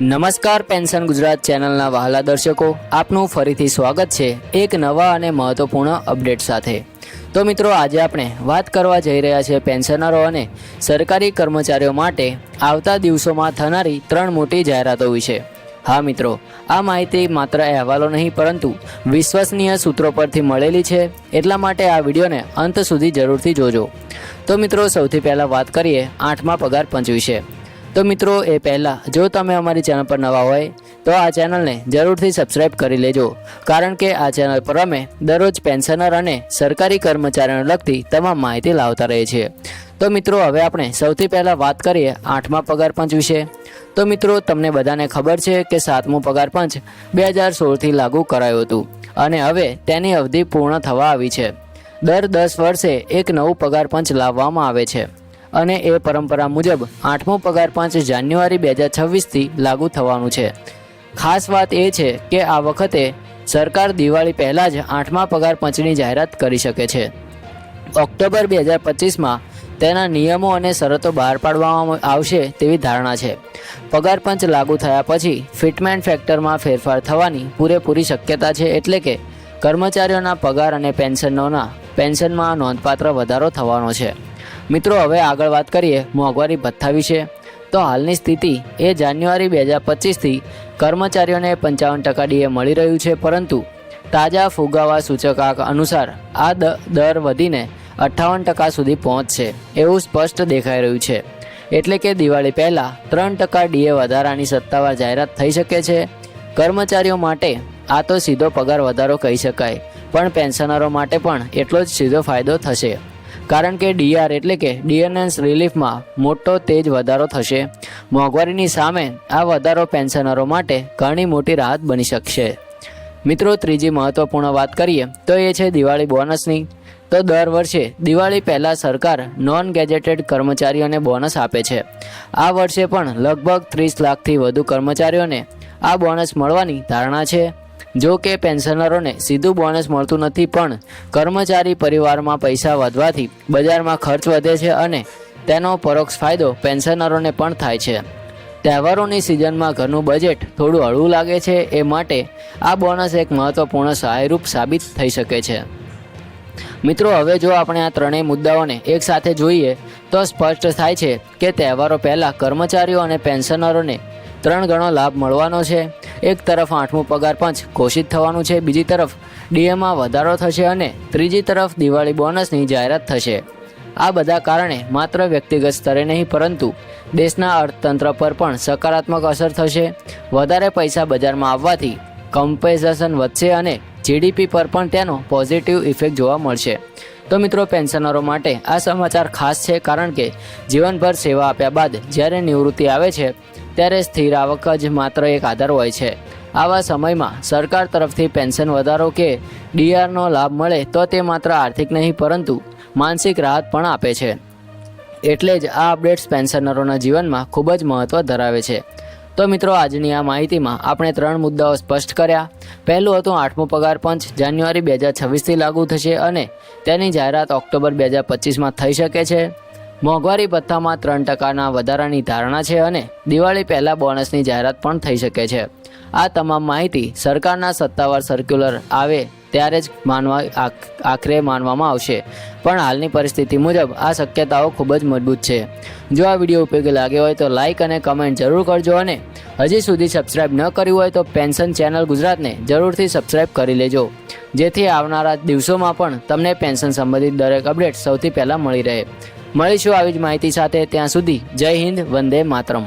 નમસ્કાર પેન્શન ગુજરાત ચેનલના વહાલા દર્શકો, આપનું ફરીથી સ્વાગત છે એક નવા અને મહત્વપૂર્ણ અપડેટ સાથે. તો મિત્રો, આજે આપણે વાત કરવા જઈ રહ્યા છીએ પેન્શનરો અને સરકારી કર્મચારીઓ માટે આવતા દિવસોમાં થનારી ત્રણ મોટી જાહેરાતો વિશે. હા મિત્રો, આ માહિતી માત્ર અહેવાલો નહીં, પરંતુ વિશ્વસનીય સૂત્રો પરથી મળેલી છે, એટલા માટે આ વિડીયોને અંત સુધી જરૂરથી જોજો. તો મિત્રો, સૌથી પહેલાં વાત કરીએ આઠમા પગાર પંચ વિશે. તો મિત્રો, એ પહેલાં જો તમે અમારી ચેનલ પર નવા હોય, તો આ ચેનલને જરૂરથી સબસ્ક્રાઇબ કરી લેજો. કારણ કે આ ચેનલ પર અમે દરરોજ પેન્શનર અને સરકારી કર્મચારીઓને લગતી તમામ માહિતી લાવતા રહીએ છીએ. તો મિત્રો, હવે આપણે સૌથી પહેલાં વાત કરીએ આઠમા પગાર પંચ વિશે. તો મિત્રો, તમને બધાને ખબર છે કે સાતમું પગાર પંચ બે હજાર સોળથી લાગુ કરાયું હતું અને હવે તેની અવધિ પૂર્ણ થવા આવી છે. દર દસ વર્ષે એક નવું પગાર પંચ લાવવામાં આવે છે. અને એ પરંપરા મુજબ આઠમો પગાર પાંચ જાન્યુઆરી બે હજાર છવ્વીસથી લાગુ થવાનું છે. ખાસ વાત એ છે કે આ વખતે સરકાર દિવાળી પહેલાં જ આઠમા પગાર પંચની જાહેરાત કરી શકે છે. ઓક્ટોબર બે હજાર પચીસમાં તેના નિયમો અને શરતો બહાર પાડવામાં આવશે તેવી ધારણા છે. પગાર પંચ લાગુ થયા પછી ફિટમેન્ટ ફેક્ટરમાં ફેરફાર થવાની પૂરેપૂરી શક્યતા છે એટલે કે કર્મચારીઓના પગાર અને પેન્શનોના, પેન્શનમાં નોંધપાત્ર વધારો થવાનો છે. મિત્રો, હવે આગળ વાત કરીએ મોંઘવારી ભથ્થા વિશે. તો હાલની સ્થિતિ એ જાન્યુઆરી બે હજાર પચીસથી કર્મચારીઓને પંચાવન ટકા ડીએ મળી રહ્યું છે, પરંતુ તાજા ફુગાવા સૂચકાંક અનુસાર આ દર વધીને અઠ્ઠાવન ટકા સુધી પહોંચશે, એવું સ્પષ્ટ દેખાઈ રહ્યું છે. એટલે કે દિવાળી પહેલાં ત્રણ ટકા ડીએ વધારાની સત્તાવાર જાહેરાત થઈ શકે છે. કર્મચારીઓ માટે આ તો સીધો પગાર વધારો કહી શકાય, પણ પેન્શનરો માટે પણ એટલો જ સીધો ફાયદો થશે. કારણ કે ડીઆર એટલે કે ડીએનએસ રિલીફમાં મોટો તેજ વધારો થશે. મોંઘવારીની સામે આ વધારો પેન્શનરો માટે ઘણી મોટી રાહત બની શકશે. મિત્રો, ત્રીજી મહત્વપૂર્ણ વાત કરીએ તો એ છે દિવાળી બોનસની. તો દર વર્ષે દિવાળી પહેલાં સરકાર નોન ગેજેટેડ કર્મચારીઓને બોનસ આપે છે. આ વર્ષે પણ લગભગ ત્રીસ લાખથી વધુ કર્મચારીઓને આ બોનસ મળવાની ધારણા છે. જો કે પેન્શનરોને સીધું બોનસ મળતું નથી, પણ કર્મચારી પરિવારમાં પૈસા વધવાથી બજારમાં ખર્ચ વધે છે અને તેનો પરોક્ષ ફાયદો પેન્શનરોને પણ થાય છે. તહેવારોની સિઝનમાં ઘરનું બજેટ થોડું હળવું લાગે છે, એ માટે આ બોનસ એક મહત્વપૂર્ણ સહાયરૂપ સાબિત થઈ શકે છે. મિત્રો, હવે જો આપણે આ ત્રણેય મુદ્દાઓને એકસાથે જોઈએ, તો સ્પષ્ટ થાય છે કે તહેવારો પહેલાં કર્મચારીઓ અને પેન્શનરોને ત્રણ ગણો લાભ મળવાનો છે. એક તરફ આઠમું પગાર પંચ ઘોષિત થવાનું છે, બીજી તરફ ડીએમાં વધારો થશે અને ત્રીજી તરફ દિવાળી બોનસની જાહેરાત થશે. આ બધા કારણે માત્ર વ્યક્તિગત સ્તરે નહીં, પરંતુ દેશના અર્થતંત્ર પર પણ સકારાત્મક અસર થશે. વધારે પૈસા બજારમાં આવવાથી કમ્પેઝેશન વધશે અને જીડીપી પર પણ તેનો પોઝિટિવ ઇફેક્ટ જોવા મળશે. તો મિત્રો, પેન્શનરો માટે આ સમાચાર ખાસ છે, કારણ કે જીવનભર સેવા આપ્યા બાદ જ્યારે નિવૃત્તિ આવે છે ત્યારે સ્થિર આવક જ માત્ર એક આધાર હોય છે. આવા સમયમાં સરકાર તરફથી પેન્શન વધારો કે ડીઆરનો લાભ મળે તો તે માત્ર આર્થિક નહીં, પરંતુ માનસિક રાહત પણ આપે છે. એટલે જ આ અપડેટ્સ પેન્શનરોના જીવનમાં ખૂબ જ મહત્ત્વ ધરાવે છે. તો મિત્રો, આજની આ માહિતીમાં આપણે ત્રણ મુદ્દાઓ સ્પષ્ટ કર્યા. પહેલું હતું આઠમો પગાર પંચ, જાન્યુઆરી બે હજાર છવ્વીસથી લાગુ થશે અને તેની જાહેરાત ઓક્ટોબર બે હજાર પચીસમાં થઈ શકે છે. મોંઘવારી ભથ્થામાં ત્રણ ટકાના વધારાની ધારણા છે અને દિવાળી પહેલાં બોનસની જાહેરાત પણ થઈ શકે છે. આ તમામ માહિતી સરકારના સત્તાવાર સર્ક્યુલર આવે ત્યારે જ માનવા આખ- આખરે માનવામાં આવશે. પણ હાલની પરિસ્થિતિ મુજબ આ શક્યતાઓ ખૂબ જ મજબૂત છે. જો આ વીડિયો ઉપયોગી લાગ્યો હોય તો લાઇક અને કમેન્ટ જરૂર કરજો અને હજી સુધી સબસ્ક્રાઇબ ન કર્યું હોય તો પેન્શન ચેનલ ગુજરાતને જરૂરથી સબસ્ક્રાઇબ કરી લેજો. જેથી આવનારા દિવસોમાં પણ તમને પેન્શન સંબંધિત દરેક અપડેટ સૌથી પહેલાં મળી રહે. મળીશું આવી જ માહિતી સાથે ત્યાં સુધી જય હિન્દ વંદે માતરમ.